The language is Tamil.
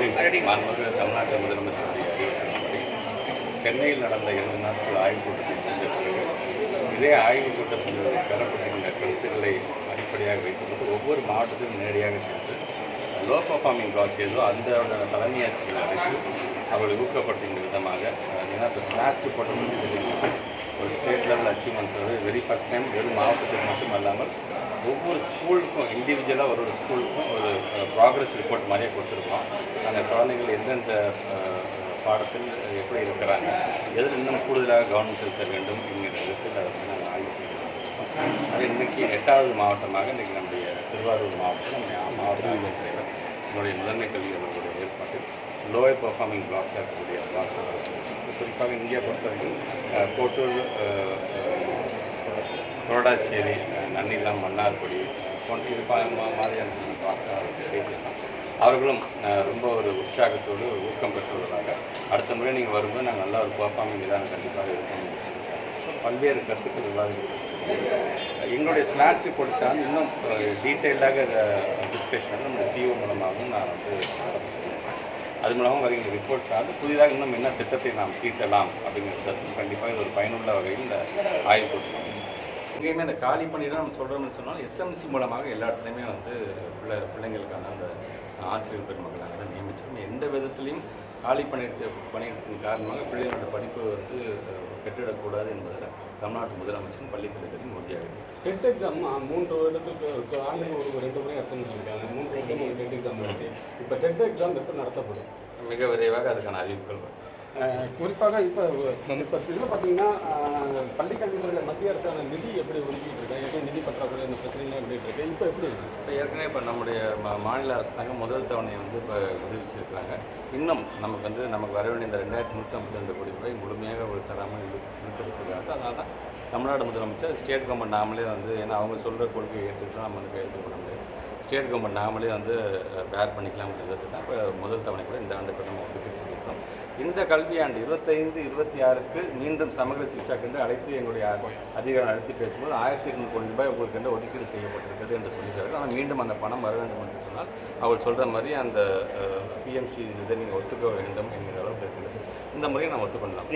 மாண்புமிகு தமிழ்நாட்டு முதலமைச்சருடைய சென்னையில் நடந்த இரண்டு நாட்கள் ஆய்வுக் கூட்டத்தை சென்ற பிறகு இதே ஆய்வுக் கூட்டத்தில் பெறப்பட்டிருந்த கருத்துக்களை அடிப்படையாக வைத்துக்கொண்டு ஒவ்வொரு மாவட்டத்திலும் நேரடியாக சென்று லோ பர்ஃபார்மிங் கிளாஸ் ஏதோ அந்த தலைமை ஆசிரியர்கள் அழைத்து அவர்களை ஊக்கப்படுத்துகின்ற விதமாக ஏன்னா இப்போ ஸ்லாஸ்ட் போட்ட ஒரு state level achievements very first time வெறும் மாவட்டத்தில் மட்டும் அல்லாமல் ஒவ்வொரு ஸ்கூலுக்கும் இண்டிவிஜுவலாக ஒரு ஒரு ஸ்கூலுக்கும் ஒரு ப்ராக்ரஸ் ரிப்போர்ட் மாதிரியே கொடுத்துருக்கோம் அந்த குழந்தைகள் எந்தெந்த பாடத்தில் எப்படி இருக்கிறாங்க எதில் இன்னும் கூடுதலாக கவனம் செலுத்த வேண்டும் என்கிற விதத்தில் அதை வந்து நாங்கள் ஆய்வு செய்கிறோம் அது இன்றைக்கி எட்டாவது மாவட்டமாக இன்றைக்கி நம்முடைய திருவாரூர் மாவட்டம் நம்ம மாவட்ட ஆய்வு செய்கிறோம் என்னுடைய முதன்மை கல்வி அவர்களுடைய ஏற்பாட்டில் லோயர் பர்ஃபார்மிங் பிளாக்ஸாக இருக்கக்கூடிய பிளாக்ஸ் குறிப்பாக இந்தியா பொறுத்தவரைக்கும் கோட்டூர் அஹ், கொரடாச்சேரி நன்னிலம் மன்னார்குடி போன்ற இது மா- மாதிரியான அவர்களும் ரொம்ப ஒரு உற்சாகத்தோடு ஊக்கம் பெற்றுள்ளதாக அடுத்த முறை நீங்கள் வரும்போது நாங்கள் நல்லா ஒரு பர்ஃபார்மிங் இதாக கண்டிப்பாக இருக்கோம் ஸோ பல்வேறு கருத்துக்கள் விவாதிக்கிறோம் எங்களுடைய ஸ்லாஷ் ரிப்போர்ட் சார்ந்து இன்னும் டீட்டெயிலாக டிஸ்கஷன் நம்ம சிஓ மூலமாகவும் நான் வந்து சொல்லியிருக்கேன் அது மூலமாக வருகின்ற ரிப்போர்ட் சார்ந்து புதிதாக இன்னும் என்ன திட்டத்தை நாம் தீட்டலாம் அப்படிங்கிறது கண்டிப்பாக இது ஒரு பயனுள்ள வகையில் இந்த ஆய்வு கொடுத்துருக்கோம் எங்கேயுமே இந்த காலி பணியிடம் நம்ம சொல்கிறோம்னு சொன்னால் எஸ்எம்சி மூலமாக எல்லா இடத்துலையுமே வந்து பிள்ளை பிள்ளைங்களுக்கான அந்த ஆசிரியர் பெருமக்களாக தான் நியமிச்சிருக்கோம். எந்த விதத்துலையும் காலி பணியிடத்து பணியிடத்தின் காரணமாக பிள்ளைகளோட படிப்பு வந்து அஹ், கெட்டுவிடக்கூடாது என்பதில் தமிழ்நாட்டு முதலமைச்சரும் பள்ளிக்கல்வித்துறையும் உறுதியாக இருக்கு. டெட் எக்ஸாம் மூன்று வருடத்துக்கு ஆண்டுக்கு ஒரு ரெண்டு முறை அட்டன் பண்ணியிருக்காங்க. மூன்று வருடம் ஒரு டெட் எக்ஸாம் நடத்தி இப்போ டெட் எக்ஸாம் எப்போ நடத்தப்படும்? மிக விரைவாக அதுக்கான அறிவிப்புகள் வரும். குறிப்பாக இப்போ இப்போ இதில் பார்த்தீங்கன்னா பள்ளி கல்விகளில் மத்திய அரசான நிதி எப்படி ஒதுக்கிட்டு இருக்கு? எப்படி நிதி பற்றாக்குறை இந்த பிரச்சனைலாம் எப்படி இருக்கு? இப்போ எப்படி இப்போ ஏற்கனவே இப்போ நம்முடைய மா- மாநில அரசாங்கம் முதல் தவணையை வந்து இப்போ விடுவிச்சிருக்கிறாங்க இன்னும் நமக்கு வந்து நமக்கு வர வேண்டிய இந்த ரெண்டாயிரத்தி நூற்றம்பத்தி ரெண்டு கோடி ரூபாய் முழுமையாக ஒரு தராமல் இழுத்துருக்காங்க அதனால தான் தமிழ்நாடு முதலமைச்சர் ஸ்டேட் கவர்மெண்ட் நாமளே வந்து ஏன்னா அவங்க சொல்கிற கொள்கையை ஏற்றுட்டு நம்ம வந்து கையெழுத்து பண்ண முடியாது. ஸ்டேட் கவர்மெண்ட் நாமளே வந்து பேர் பண்ணிக்கலாம் அப்படின்றது தான் இப்போ முதல் தவணை கூட இந்த ஆண்டு கூட நம்ம ஒதுக்கீடு இந்த கல்வியாண்டு இருபத்தைந்து இருபத்தி ஆறுக்கு மீண்டும் சமூக சிகிச்சா கண்டு அழைத்து எங்களுடைய அதிகாரம் அழைத்து பேசும்போது ஆயிரத்தி எட்நூறு கோடி ரூபாய் உங்களுக்கு வந்து ஒதுக்கீடு செய்யப்பட்டிருக்கிறது என்று சொல்லியிருக்காரு ஆனால் மீண்டும் அந்த பணம் வர வேண்டும் என்று சொன்னால் அவர் சொல்கிற மாதிரி அந்த பிஎம்சி இதை நீங்கள் ஒத்துக்க வேண்டும் என்கிற அளவுக்கு இருக்கிறது இந்த முறையை நான் ஒத்துக்கொள்ளலாம்.